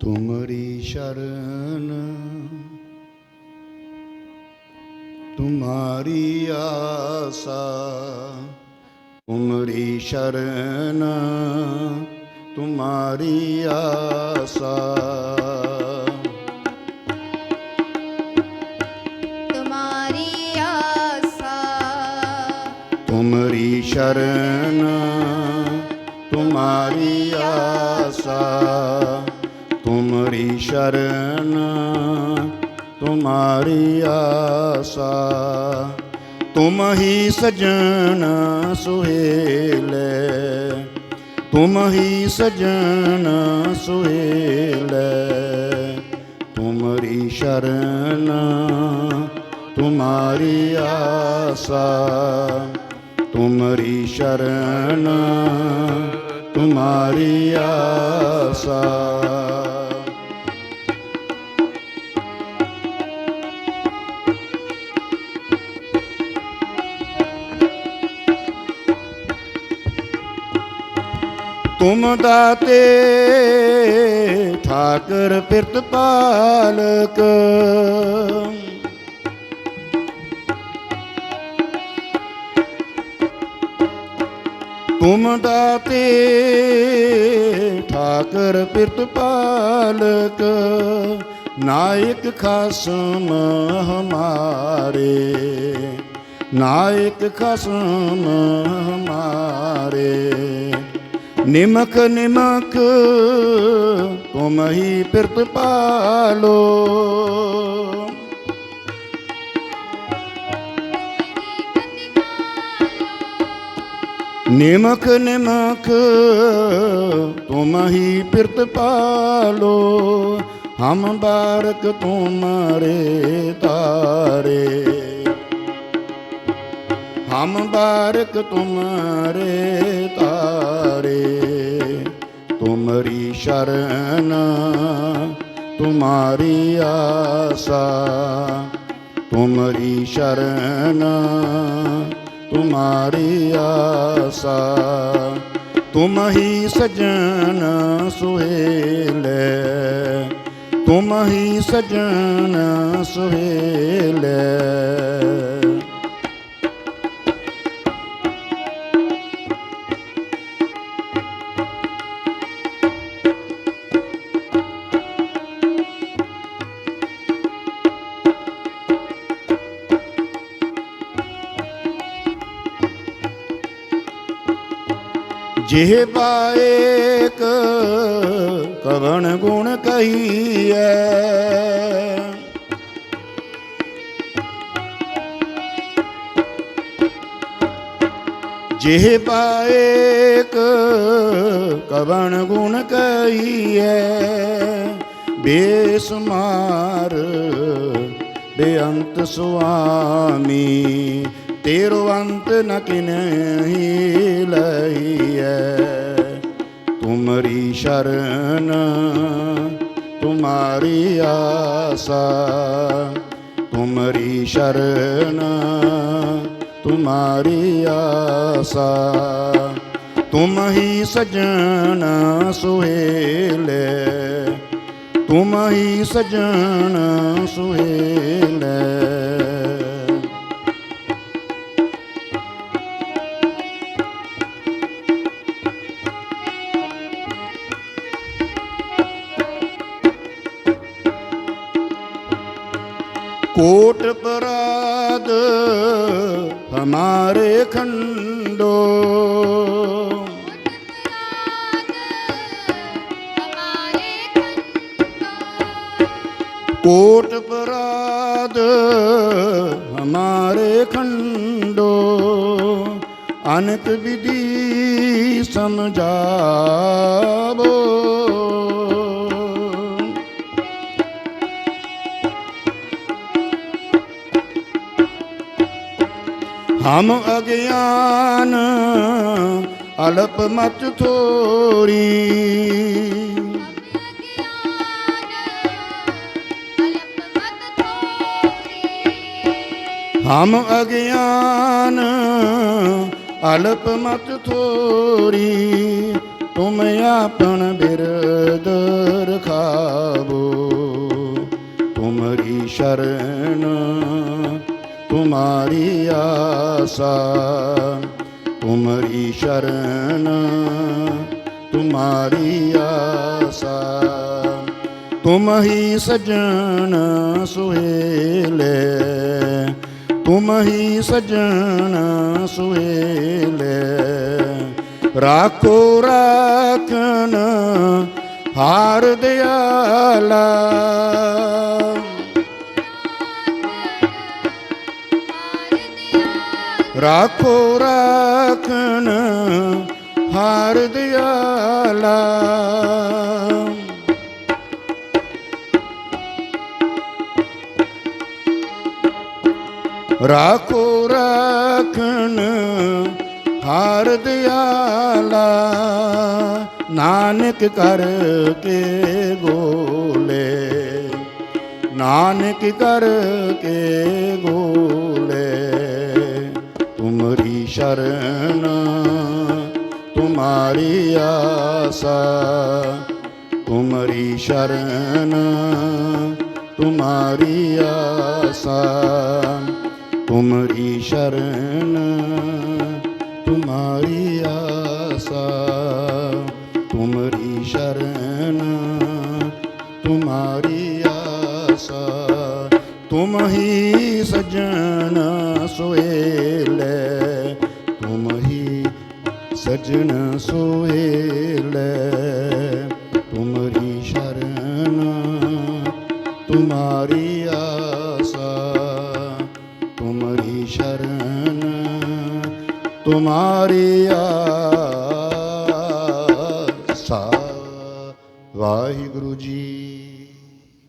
ਤੁਮਰੀ ਸ਼ਰਨ ਤੁਮਾਰੀ ਆਸਾ ਤੁਮਰੀ ਸ਼ਰਨ ਤੁਮਾਰੀ ਆਸਾ। ਤੁਮਾਰੀ ਆਸਾ। ਤੁਮਰੀ ਸ਼ਰਨ ਤੁਮਾਰੀ ਆਸਾ। ਤੁਮਰੀ ਸ਼ਰਨ, ਤੁਮਾਰੀ ਆਸਾ। ਤੁਮ ਹੀ ਸਜਣ ਸੁਹੇਲੇ, ਤੁਮ ਹੀ ਸਜਣ ਸੁਹੇਲੇ। ਤੁਮਰੀ ਸ਼ਰਨ, ਤੁਮਾਰੀ ਆਸਾ। ਤੁਮਰੀ ਸ਼ਰਨ, ਤੁਮਾਰੀ ਆਸਾ। ਤੁਮ ਦਾਤੇ ਠਾਕਰ ਪਿਰਤ ਪਾਲਕ। ਤੁਮ ਦਾਤੇ ਠਾਕਰ ਪਿਰਤ ਪਾਲਕ, ਨਾਇਕ ਖਸਮ ਹਮਾਰੇ। ਨਾਇਕ ਖਸਮ ਹਮਾਰੇ। ਨਿਮਕ ਨਿਮਕ, ਤੁਮ ਹੀ ਪਿਰਤ ਪਾਲੋ। ਨਿਮਕ ਨਿਮਕ, ਤੁਮ ਹੀ ਪਿਰਤ ਪਾਲੋ। ਹਮ ਬਾਰਕ ਤੁਮਾਰੇ ਤਾਰੇ। ਹਮ ਬਾਰਕ ਤੁਮਾਰੇ ਤਾਰੇ, ਤੁਮਰੀ ਸ਼ਰਨ, ਤੁਮਾਰੀ ਆਸਾ, ਤੁਮਰੀ ਸ਼ਰਨ, ਤੁਮਾਰੀ ਆਸਾ, ਤੁਮ ਹੀ ਸਜਣ ਸੁਹੇਲੇ, ਤੁਮ ਹੀ ਸਜਣ ਸੁਹੇਲੇ। ਜਿਹ ਪਾਏਕ ਕਵਣ ਗੁਣ ਕਹੀਐ। ਜਿਹ ਪਾਏਕ ਕਵਣ ਗੁਣ ਕਹੀਐ। ਬੇਸਮਾਰ ਬੇਅੰਤ ਸੁਆਮੀ ਤੇਰੋ ਅੰਤ ਨ ਕਿਨਹੀ ਲਈਐ। ਤੁਮਰੀ ਸ਼ਰਨ, ਤੁਮਾਰੀ ਆਸਾ, ਤੁਮਰੀ ਸ਼ਰਨ, ਤੁਮਾਰੀ ਆਸਾ। ਤੁਮ ਹੀ ਸਜਣ ਸੁਹੇਲੇ, ਤੁਮ ਹੀ ਸਜਣ ਸੁਹੇਲੇ। ਕੋਟ ਪਰਾਦ ਹਮਾਰੇ ਖੰਡੋ। ਕੋਟ ਪਰਾਦ ਹਮਾਰੇ ਖੰਡੋ। ਅਨਤ ਵਿਧੀ ਸਮਝਾਵੋ। ਹਮ ਅਗਿਆਨ ਅਲਪ ਮਤ ਥੋਰੀ। ਹਮ ਅਗਿਆਨ ਅਲਪ ਮਤ ਥੋਰੀ, ਤੁਮ ਆਪਣ ਬਿਰਦ ਰਖਾਵੋ। ਤੁਮਰੀ ਸ਼ਰਨ, ਤੁਮਾਰੀ ਆ ਆਸਾ, ਤੁਮਰੀ ਸ਼ਰਨ, ਤੁਮਾਰੀ ਆਸਾ। ਤੁਮ ਹੀ ਸਜਣ ਸੁਹੇਲੇ, ਤੁਮ ਹੀ ਸਜਣ ਸੁਹੇਲੇ। ਰਾਖੋ ਰਾਖਨ ਹਾਰ ਦਿਆਲਾ। ਰਾਖੋ ਰਾਖਨ ਹਾਰ ਦਿਆਲਾ। ਰਾਖੋ ਰਾਖਨ ਹਾਰ ਦਿਆਲਾ। ਨਾਨਕ ਕਰ ਕੇ ਗੋਲੇ, ਨਾਨਕ ਕਰ ਕੇ ਗੋਲੇ। ਤੁਮਰੀ ਸ਼ਰਨ, ਤੁਮਾਰੀ ਆਸਾ, ਤੁਮਰੀ ਸ਼ਰਨ, ਤੁਮਾਰੀ ਆਸਾ, ਤੁਮਰੀ ਸ਼ਰਨ, ਤੁਮਾਰੀ ਆਸਾ, ਤੁਮਰੀ ਸ਼ਰਨ, ਤੁਮਾਰੀ ਆਸਾ, ਤੁਮ ਹੀ ਸਜਣ ਸੋਏਲੇ ਤੁਮ ਹੀ ਸਜਣ ਸੋਏਲੇ ਤੁਮਰੀ ਸ਼ਰਨ, ਤੁਮਾਰੀ ਆਸਾ ਤੁਮਰੀ ਸ਼ਰਨ, ਤੁਮਾਰੀ ਆਸਾ। ਵਾਹਿਗੁਰੂ ਜੀ